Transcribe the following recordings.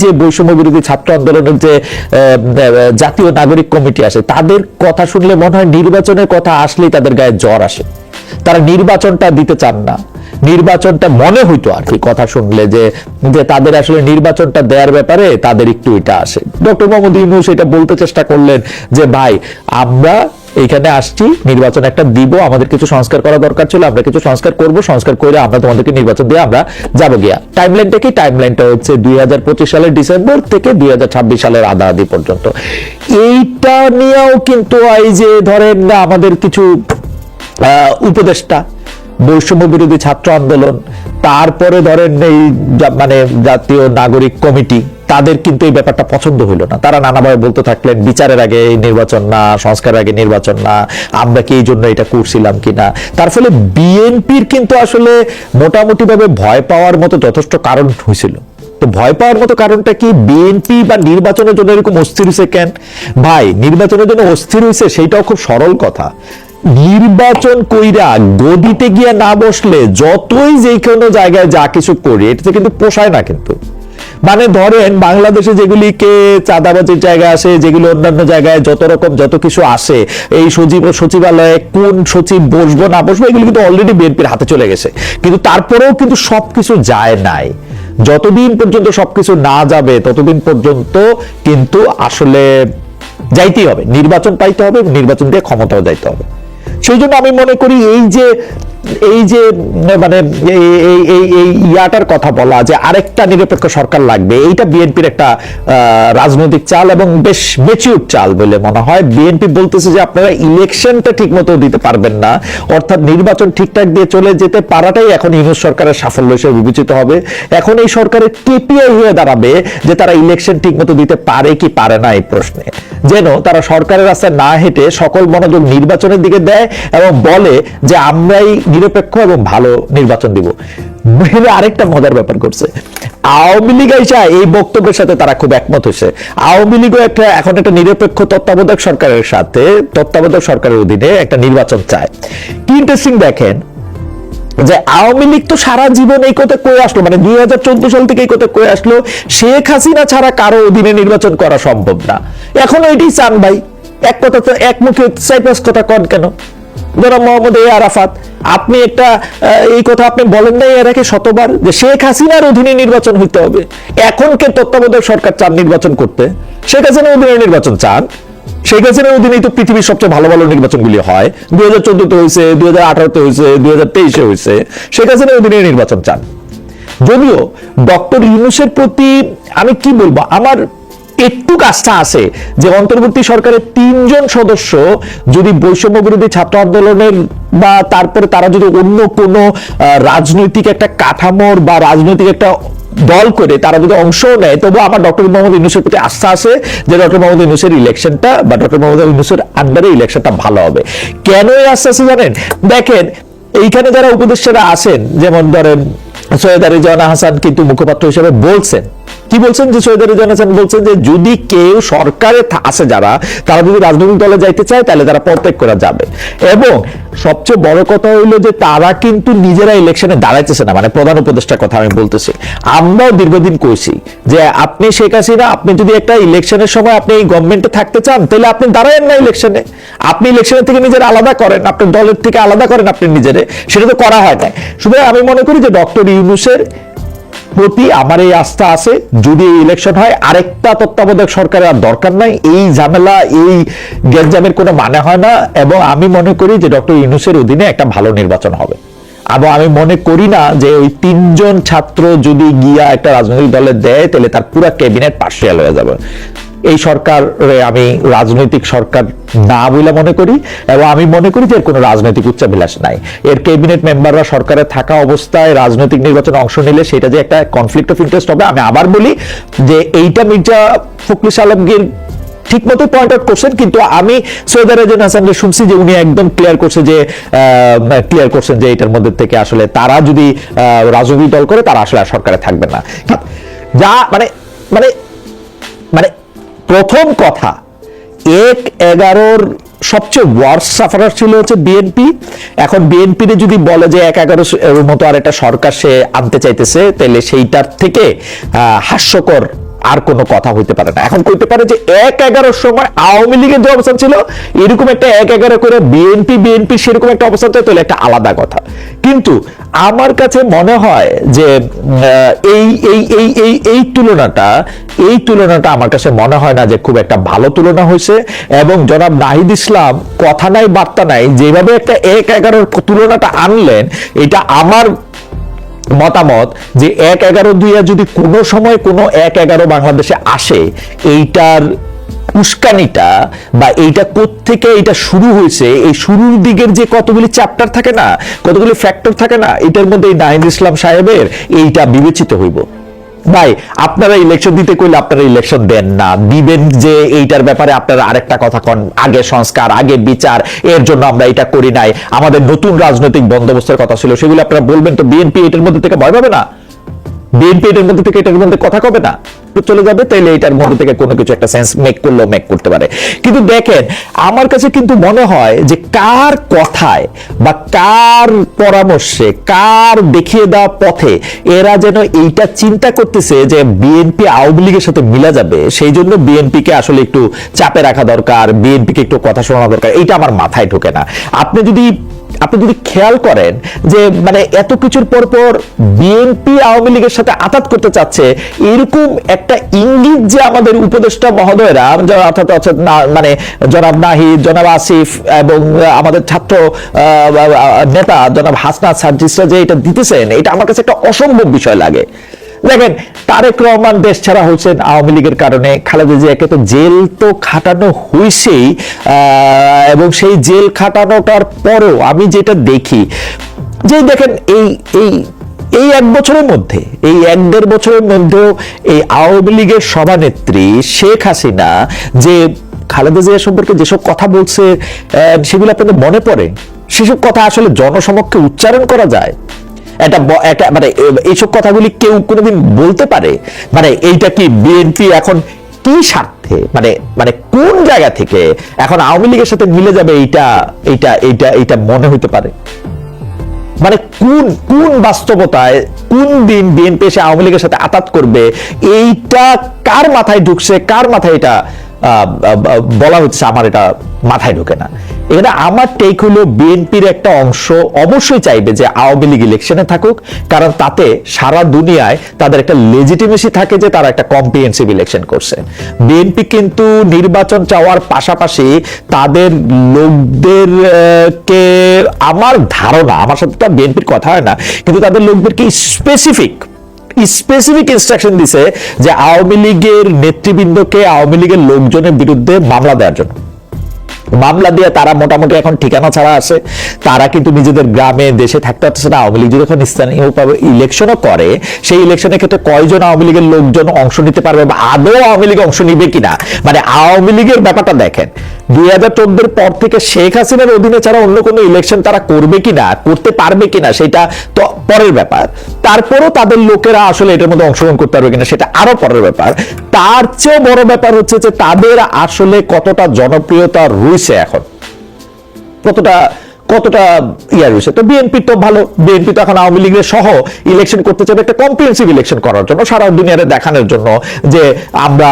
যে বৈষম্য বিরোধী ছাত্র আন্দোলনের যে জাতীয় নাগরিক কমিটি আসে, তাদের কথা শুনলে মনে হয় নির্বাচনের কথা আসলেই তাদের গায়ে জ্বর আসে। তারা নির্বাচনটা দিতে চান না। নির্বাচনটা মনে হইতো আর কি, কথা শুনলে যে যে তাদের আসলে নির্বাচনটা দেওয়ার ব্যাপারে তাদের একটু এটা আসে। ডক্টর মোহাম্মদ ইউনুস এটা বলতে চেষ্টা করলেন যে, ভাই, আমরা এখানে আসছি, নির্বাচন একটা দিব, আমাদের কিছু সংস্কার করা দরকার ছিল, আমরা কিছু সংস্কার করব, সংস্কার করে আমরা তোমাদেরকে নির্বাচন দিয়ে আমরা যাব গিয়া। টাইম লাইনটা কি? টাইম লাইনটা হচ্ছে দুই হাজার পঁচিশ সালের ডিসেম্বর থেকে দুই হাজার ছাব্বিশ সালের আধা আধি পর্যন্ত। এইটা নিয়েও কিন্তু এই যে ধরেন আমাদের কিছু উপদেষ্টা বৈষম্য বিরোধী ছাত্র আন্দোলন, তারপরে ধরেন এই মানে জাতীয় নাগরিক কমিটি, তাদের কিন্তু এই ব্যাপারটা পছন্দ হইল না। তারা নানাভাবে বলতে থাকলেন, বিচারের আগে নির্বাচন না, সংস্কারের আগে নির্বাচন না, আমরা কি এই জন্য এটা করছিলাম কিনা তার ফলে বিএনপির কিন্তু আসলে মোটামুটিভাবে ভয় পাওয়ার মতো যথেষ্ট কারণ হয়েছিল। তো ভয় পাওয়ার মতো কারণটা কি? বিএনপি বা নির্বাচনের জন্য এরকম অস্থির হয়েছে কেন? ভাই, নির্বাচনের জন্য অস্থির হয়েছে সেইটাও খুব সরল কথা। নির্বাচন কইরা গদিতে গিয়া না বসলে যতই যে কোনো জায়গায় যা কিছু করি, এটাতে কিন্তু পোষায় না কিন্তু। মানে ধরেন বাংলাদেশে যেগুলিকে চাঁদাবাজির জায়গা আসে, যেগুলো অন্যান্য জায়গায় যত রকম যত কিছু আসে, এই সচিব সচিবালয়ে কোন সচিব বসবো না বসবো, এগুলো কিন্তু অলরেডি বিএনপির হাতে চলে গেছে। কিন্তু তারপরেও কিন্তু সবকিছু যায় নাই। যতদিন পর্যন্ত সবকিছু না যাবে, ততদিন পর্যন্ত কিন্তু আসলে যাইতেই হবে। নির্বাচন পাইতে হবে এবং নির্বাচন দিয়ে ক্ষমতাও যাইতে হবে। সেই জন্য আমি মনে করি এই যে এই যে মানে এই- এই ইয়াটার কথা বলা যে আরেকটা নিরপেক্ষ সরকার লাগবে, এইটা বিএনপির একটা রাজনৈতিক চাল এবং বেশ মেচিউর চাল বলে মনে হয়। বিএনপি বলতেছে যে আপনারা ইলেকশনটা ঠিক মতো দিতে পারবেন না, অর্থাৎ নির্বাচন ঠিকঠাক দিয়ে চলে যেতে পারাটাই এখন ইউনুস সরকারের সাফল্য হিসেবে বিবেচিত হবে। এখন এই সরকারের কেপিআই হয়ে দাঁড়াবে যে তারা ইলেকশন ঠিক মতো দিতে পারে কি পারে না এই প্রশ্নে। যেন তারা সরকারের রাস্তায় না হেঁটে সকল মনোযোগ নির্বাচনের দিকে দেয় এবং বলে যে আমরাই নিরপেক্ষ এবং ভালো নির্বাচন দিব। আরেকটা মজার ব্যাপার করছে আওয়ামী লীগ আইসা এই বক্তব্যের সাথে তারা খুব একমত হয়েছে। আওয়ামী লীগও একটা এখন একটা নিরপেক্ষ তত্ত্বাবধায়ক সরকারের সাথে তত্ত্বাবধায়ক সরকারের অধীনে একটা নির্বাচন চায়। কি ইন্টারেস্টিং দেখেন যে আওয়ামী লীগ তো সারা জীবন এই কথা কয়ে আসলো মানে দুই হাজার চোদ্দ সাল থেকে এই কথা কয়ে আসলো, শেখ হাসিনা ছাড়া কারও অধীনে নির্বাচন করা সম্ভব না। এখনও এটাই চান ভাই, এক কথা তো এক মুখে কথা কন কেন? ধরো মোহাম্মদ এ আরাফাত, আপনি একটা এই কথা আপনি বলেন নাই এর আগে শতবার যে শেখ হাসিনার অধীনে নির্বাচন হইতে হবে। এখন কে তত্ত্বাবধায়ক সরকার চান নির্বাচন করতে? শেখ হাসিনার অধীনে নির্বাচন চান? শেখ হাসিনার অধীনেই তো পৃথিবীর সবচেয়ে ভালো ভালো নির্বাচনগুলি হয়। দুই হাজার চোদ্দতে হয়েছে, দুই হাজার আঠারোতে হয়েছে, দুই হাজার তেইশে হয়েছে। শেখ হাসিনার অধীনে নির্বাচন চান। যদিও ডক্টর ইউনুসের প্রতি আমি কি বলব, আমার একটু কাজটা আছে যে অন্তর্বর্তী সরকারের তিনজন সদস্য যদি বৈষম্য বিরোধী ছাত্র আন্দোলনের বা তারপরে তারা যদি অন্য কোনো রাজনৈতিক একটা কাঠামোর বা রাজনৈতিক একটা দল করে তারা যদি অংশ নেয় তবু আমার ডক্টর মোহাম্মদ ইউনুসের প্রতি আস্থা আছে যে ডক্টর মোহাম্মদ ইউনুসের ইলেকশনটা বা ডক্টর মোহাম্মদ ইউনুসের আন্ডারে ইলেকশনটা ভালো হবে। কেন এই আস্থা আছে জানেন? দেখেন, এইখানে যারা উপদেষ্টারা আছেন, যেমন ধরেন সৈয়দ আরিজান হাসান কিন্তু মুখপাত্র হিসেবে বলছেন কি বলছেন যে সৈয়দ হাসান বলছেন যে যদি কেউ সরকারে আছে যারা, তারা যদি রাজনৈতিক দলে যাইতে চায়, তাহলে তারা পদত্যাগ করা যাবে। এবং সবচেয়ে বড় কথা হইল যে তারা কিন্তু নিজেরা ইলেকশনে দাঁড়াইতেছে না মানে প্রধান উপদেষ্টার কথা আমি বলতেছি। আমরাও দীর্ঘদিন কইছি যে আপনি শেখ হাসিনা, আপনি যদি একটা ইলেকশনের সময় আপনি এই গভর্নমেন্টে থাকতে চান, তাহলে আপনি দাঁড়ায়েন না ইলেকশনে আপনি ইলেকশনের থেকে নিজের আলাদা করেন, আপনার দলের থেকে আলাদা করেন আপনি নিজেরে। সেটা তো করা হয় না সুতরাং আমি মনে করি যে ডক্টর ইউনুসের প্রতি আমার এই আস্থা আছে। যদি এই ইলেকশন হয়, আরেকটা তত্ত্বাবধায়ক সরকারের আর দরকার নাই। এই ঝামেলা, এই গ্যাঞ্জামের কোনো মানে হয় না। এবং আমি মনে করি যে ডক্টর ইউনুসের অধীনে একটা ভালো নির্বাচন হবে। এবং আমি মনে করি না যে ওই তিনজন ছাত্র যদি গিয়া একটা রাজনৈতিক দলে দেয়, তাহলে তার পুরো ক্যাবিনেট পার্সিয়াল হয়ে যাবে। এই সরকারে আমি রাজনৈতিক সরকার না বলে মনে করি, এবং আমি মনে করি যে এর কোনো রাজনৈতিক উচ্চাভিলাষ নাই। এর ক্যাবিনেট মেম্বাররা সরকারে থাকা অবস্থায় রাজনৈতিক নির্বাচনে অংশ নিলে সেটা যে একটা কনফ্লিক্ট অফ ইন্টারেস্ট হবে, আমি আবার বলি যে এইটা মির্জা ফখরুল আলমগীর ঠিক মতো পয়েন্ট আউট করছেন, কিন্তু আমি সৈয়দ রেজন হাসানকে শুনছি যে উনি একদম ক্লিয়ার করছে যে ক্লিয়ার করছেন যে এটার মধ্যে থেকে আসলে তারা যদি রাজনৈতিক দল করে, তারা আসলে সরকারে থাকবে না। যা মানে মানে মানে প্রথম কথা, এক এগারোর সবচেয়ে ওয়ার্স সাফারার ছিল হচ্ছে বিএনপি এখন বিএনপির যদি বলে যে এক এগারো মতো আর একটা সরকার সে আনতে চাইতেছে, তাহলে সেইটার থেকে হাস্যকর আর কোনো কথা হইতে পারে না। এখন কইতে পারে যে এক এগারোর সময় আওয়ামী লীগের যে অবস্থান ছিল, এরকম একটা এক এগারো করে বিএনপি বিএনপি সেরকম একটা অবস্থান তো তাহলে একটা আলাদা কথা। কিন্তু আমার কাছে মনে হয় যে এই এই এই এই এই তুলনাটা এই তুলনাটা আমার কাছে মনে হয় না যে খুব একটা ভালো তুলনা হয়েছে। এবং জনাব নাহিদ ইসলাম কথা নাই, বার্তা নাই, যেভাবে একটা এক এগারোর তুলনাটা আনলেন, এটা আমার মতামত যে এক এগারো দুইয়া যদি কোনো সময় কোনো এক এগারো বাংলাদেশে আসে, এইটার উস্কানিটা বা এইটা থেকে এটা শুরু হয়েছে, এই শুরুর দিকের যে কতগুলি চ্যাপ্টার থাকে না, কতগুলি ফ্যাক্টর থাকে না, এটার মধ্যে এই নাহিদ ইসলাম সাহেবের এইটা বিবেচিত হইব। ভাই, আপনারা ইলেকশন দিতে কইলে আপনারা ইলেকশন দেন না। দিবেন যে এইটার ব্যাপারে আপনারা আরেকটা কথা কন। আগে সংস্কার, আগে বিচার, এর জন্য আমরা এটা করি নাই। আমাদের নতুন রাজনৈতিক বন্দোবস্তের কথা ছিল, সেগুলো আপনারা বলবেন তো বিএনপি এটার মধ্যে থেকে ভয় পাবে না? বিএনপি এটার মধ্যে থেকে এটার মধ্যে কথা কবে না? চলে যাবে, তাইলে এটার মধ্যে থেকে কোনো কিছু একটা সেন্স মেক করলেও মেক করতে পারে। কিন্তু দেখেন, আমার কাছে কিন্তু মনে হয় যে কার কথায় বা কার পরামর্শে, কার দেখিয়ে দেওয়া পথে এরা যেন এইটা চিন্তা করতেছে যে বিএনপি আওয়ামী লীগের সাথে মিলা যাবে, সেই জন্য বিএনপিকে আসলে একটু চাপে রাখা দরকার বিএনপিকে একটু কথা শোনা দরকার, এইটা আমার মাথায় ঢোকে না। আপনি যদি আপনি যদি খেয়াল করেন যে মানে এত কিছুর পর পর বিএনপি আওয়ামী লীগের সাথে আঘাত করতে চাচ্ছে, এরকম একটা ইঙ্গিত যে আমাদের উপদেষ্টা মহোদয়রা যারা অর্থাৎ মানে জনাব নাহিদ, জনাব আসিফ এবং আমাদের ছাত্র নেতা জনাব হাসনাত সার্জিসরা যে এটা দিতেছেন, এটা আমার কাছে একটা অসম্ভব বিষয় লাগে। দেখেন, তারেক রহমান দেশ ছাড়া হয়েছেন আওয়ামী লীগের কারণে খালেদা জিয়াকে তো জেল তো খাটানো হয়েছেই এবং সেই জেল খাটানোটার পরও আমি যেটা দেখি, যে দেখেন এই এই এই এক বছরের মধ্যে, এই এক দেড় বছরের মধ্যেও এই আওয়ামী লীগের সভানেত্রী শেখ হাসিনা যে খালেদা জিয়া সম্পর্কে যেসব কথা বলছে সেগুলো আপনাদের মনে পড়ে? সেসব কথা আসলে জনসমক্ষে উচ্চারণ করা যায়? ব- মানে এইসব কথাগুলি কেউ কোনোদিন বলতে পারে। মানে এইটা কি বিএনপি এখন কি স্বার্থে? মানে মানে কোন জায়গা থেকে এখন আওয়ামী লীগের সাথে মিলে যাবে এইটা এইটা এইটা এইটা মনে হতে পারে? মানে কোন কোন বাস্তবতায় কোন দিন বিএনপি এসে আওয়ামী লীগের সাথে আতাত করবে? এইটা কার মাথায় ঢুকছে? কার মাথায় এটা বলা হচ্ছে? আমার এটা মাথায় ঢোকে না। এখানে আমার টেক হলো বিএনপির একটা অংশ। অবশ্যই চাইবে যে আওয়ামী লীগ ইলেকশনে থাকুক, কারণ তাতে সারা দুনিয়ায় তাদের একটা লেজিটিমেসি থাকে যে তারা একটা কম্প্রিহেন্সিভ ইলেকশন করছে। বিএনপি কিন্তু নির্বাচন চাওয়ার পাশাপাশি তাদের লোকদের, কে আমার ধারণা, আমার সাথে তো বিএনপির কথা হয় না, কিন্তু তাদের লোকদেরকে স্পেসিফিক স্পেসিফিক ইনস্ট্রাকশন দিছে যে আওয়ামী লীগের নেতৃবৃন্দকে, আওয়ামী লীগের লোকজনের বিরুদ্ধে মামলা দেওয়ার জন্য। মামলা দিয়ে তারা মোটামুটি এখন ঠিকানা ছাড়া আছে। তারা কিন্তু নিজেদের গ্রামে, দেশে থাকতে পারছে না। আওয়ামী লীগ যদি এখন স্থানীয়ভাবে ইলেকশনও করে, সেই ইলেকশনের ক্ষেত্রে কয়জন আওয়ামী লীগের লোকজন অংশ নিতে পারবে বা আদৌ আওয়ামী লীগ অংশ নিবে কিনা? মানে আওয়ামী লীগের ব্যাপারটা দেখেন। দুই হাজার চোদ্দের পর থেকে শেখ হাসিনার অধীনে ছাড়া অন্য কোনো ইলেকশন তারা করবে কিনা, করতে পারবে কিনা, সেটা তো পরের ব্যাপার। তারপরও তাদের লোকেরা আসলে এটার মধ্যে অংশগ্রহণ করতে পারবে কিনা, সেটা আরও পরের ব্যাপার। তার চেয়েও বড় ব্যাপার হচ্ছে যে তাদের আসলে কতটা জনপ্রিয়তা রয়েছে এখন। কতটা কতটা ইয়া রয়েছে? তো বিএনপি তো ভালো। বিএনপি তো এখন আওয়ামী লীগের সহ ইলেকশন করতে চাইবে একটা কম্প্রিহেন্সিভ ইলেকশন করার জন্য, সারা দুনিয়ারে দেখানোর জন্য যে আমরা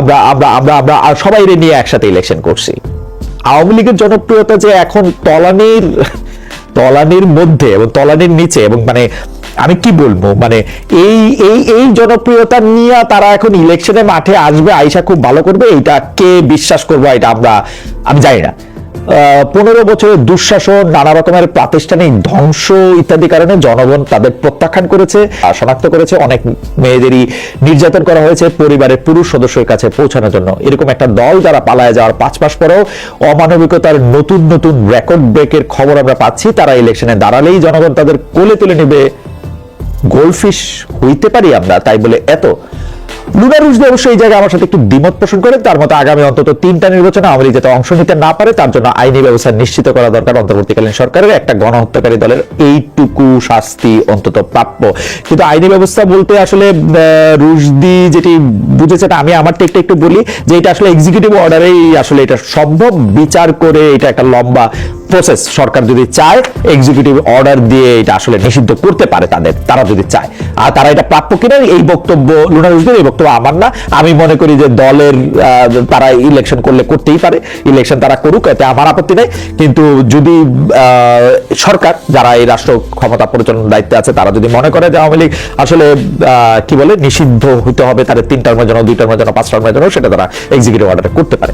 আমরা আমরা আমরা আমরা সবাই নিয়ে একসাথে ইলেকশন করছি। আওয়ামী লীগের জনপ্রিয়তা যে এখন তলানির তলানির মধ্যে এবং তলানির নিচে এবং মানে আমি কি বলব? মানে এই এই এই জনপ্রিয়তা নিয়ে তারা এখন ইলেকশনের মাঠে আসবে, আইসা খুব ভালো করবে এটা কে বিশ্বাস করব, এটা আমরা, আমি জানি না। পনেরো বছরের দুঃশাসন, নানা রকমের প্রাতিষ্ঠানিক ধ্বংস ইত্যাদি কারণে জনগণ তাদের প্রত্যাখ্যান করেছে শনাক্ত করেছে। অনেক মেয়েদেরই নির্যাতন করা হয়েছে পরিবারের পুরুষ সদস্যের কাছে পৌঁছানোর জন্য। এরকম একটা দল যারা পালায় যাওয়ার পাঁচ মাস পরেও অমানবিকতার নতুন নতুন রেকর্ড ব্রেকের খবর আমরা পাচ্ছি। তারা ইলেকশনে দাঁড়ালেই জনগণ তাদের কোলে তুলে নেবে। গোলফিশ হইতে পারি আমরা, তাই বলে এত লুনা রুশদি অবশ্যই এই জায়গায় আমার সাথে একটু দ্বিমত পোষণ করেন তার মতো আগামী অন্তত তিনটা নির্বাচনে আওয়ামী যাতে অংশ নিতে না পারে, তার জন্য আইনি ব্যবস্থা নিশ্চিত করা দরকার অন্তর্বর্তীকালীন সরকারের। একটা গণহত্যাকারী দলের এইটুকু শাস্তি অন্তত প্রাপ্য। কিন্তু আইনি ব্যবস্থা বলতে আসলে রুশদি যেটি বুঝেছেন আমি আমার টেকটা একটু বলি যে এটা আসলে এক্সিকিউটিভ অর্ডারেই আসলে এটা সম্ভব। বিচার করে এটা একটা লম্বা প্রসেস সরকার যদি চায় এক্সিকিউটিভ অর্ডার দিয়ে এটা আসলে নিষিদ্ধ করতে পারে তাদের, তারা যদি চায়। আর তারা এটা প্রাপ্য কিনা, এই বক্তব্য লুনারুজদের এই বক্তব্য আমার না। আমি মনে করি যে দলের তারা ইলেকশন করলে করতেই পারে ইলেকশন তারা করুক, এতে আমার আপত্তি নেই। কিন্তু যদি সরকার, যারা এই রাষ্ট্র ক্ষমতা পরিচালনার দায়িত্বে আছে, তারা যদি মনে করে যে আওয়ামী লীগ আসলে কি বলে, নিষিদ্ধ হতে হবে, তাদের তিন টার্মের জন্য, দুই টার্মের জন্য, পাঁচ টার্মের জন্য, সেটা তারা এক্সিকিউটিভ অর্ডার করতে পারে।